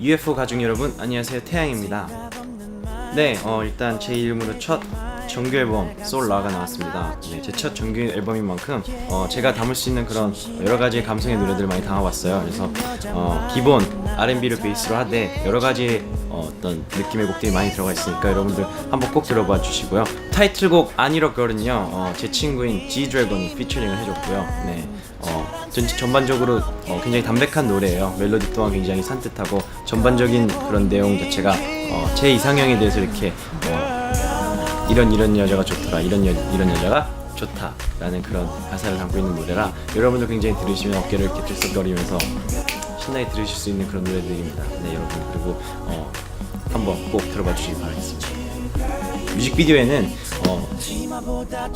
UFO 가족 여러분 안녕하세요 태양입니다. 네, 어, 일단 제 이름으로 첫 정규 앨범 솔라가 나왔습니다. 네, 제첫 정규 앨범인 만큼 어, 제가 담을 수 있는 그런 여러 가지 감성의 노래들을 많이 담아봤어요. 그래서 어, 기본 R&B를 베이스로 하되 여러 가지 어, 떤 느낌의 곡들이 많이 들어가 있으니까 여러분들 한번 꼭 들어봐 주시고요. 타이틀곡 아니러 걸은요 어, 제 친구인 G 드래곤이 피처링을 해줬고요. 네, 어, 전 전반적으로 어, 굉장히 담백한 노래예요. 멜로디 또한 굉장히 산뜻하고 전반적인 그런 내용 자체가 어, 제 이상형에 대해서 이렇게 어, 이런 이런 여자가 좋더라, 이런 여, 이런 여자가 좋다라는 그런 가사를 담고 있는 노래라 여러분들 굉장히 들으시면 어깨를 이렇게 들썩거리면서 신나게 들으실 수 있는 그런 노래들입니다. 네, 여러분 그리고 어, 한번 꼭 들어봐 주시기 바라겠습니다. 뮤직비디오에는 어,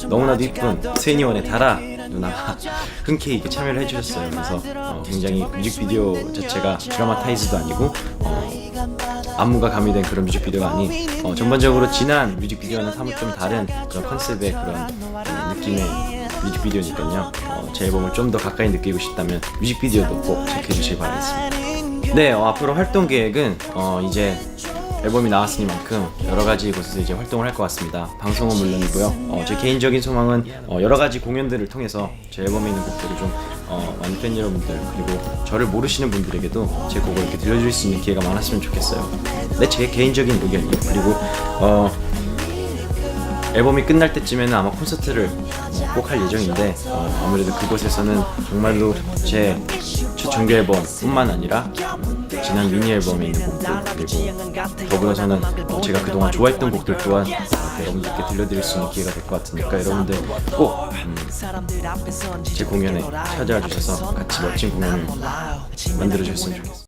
너무나도 이쁜 스웨니원의 다라 누나가 흔쾌히 참여를 해주셨어요. 그래서 어, 굉장히 뮤직비디오 자체가 드라마타이즈도 아니고 어, 안무가 가미된 그런 뮤직비디오가 아닌 어, 전반적으로 진한 뮤직비디오는 사뭇 좀 다른 그런 컨셉의 그런 음, 느낌의 뮤직비디오니까요. 어, 제 앨범을 좀 더 가까이 느끼고 싶다면 뮤직비디오도 꼭 체크해 주시기 바라겠습니다. 네, 어, 앞으로 활동 계획은 어, 이제 앨범이 나왔으니만큼 여러 가지 곳에서 이제 활동을 할 것 같습니다. 방송은 물론이고요. 어, 제 개인적인 소망은 어, 여러 가지 공연들을 통해서 제 앨범에 있는 곡들을 좀 어, 많은 팬 여러분들 그리고 저를 모르시는 분들에게도 제 곡을 이렇게 들려줄 수 있는 기회가 많았으면 좋겠어요. 네, 제 개인적인 의견이에요. 그리고 어, 앨범이 끝날 때쯤에는 아마 콘서트를 꼭 할 예정인데 어, 아무래도 그곳에서는 정말로 제 첫 정규 앨범뿐만 아니라 음, 지난 미니 앨범에 있는 곡들 그리고 더불어서는 어, 제가 그동안 좋아했던 곡들 또한 어, 여러분들께 들려드릴 수 있는 기회가 될 것 같으니까 여러분들 꼭 제 공연에 찾아와 주셔서 같이 멋진 공연을 만들어 주셨으면 좋겠습니다.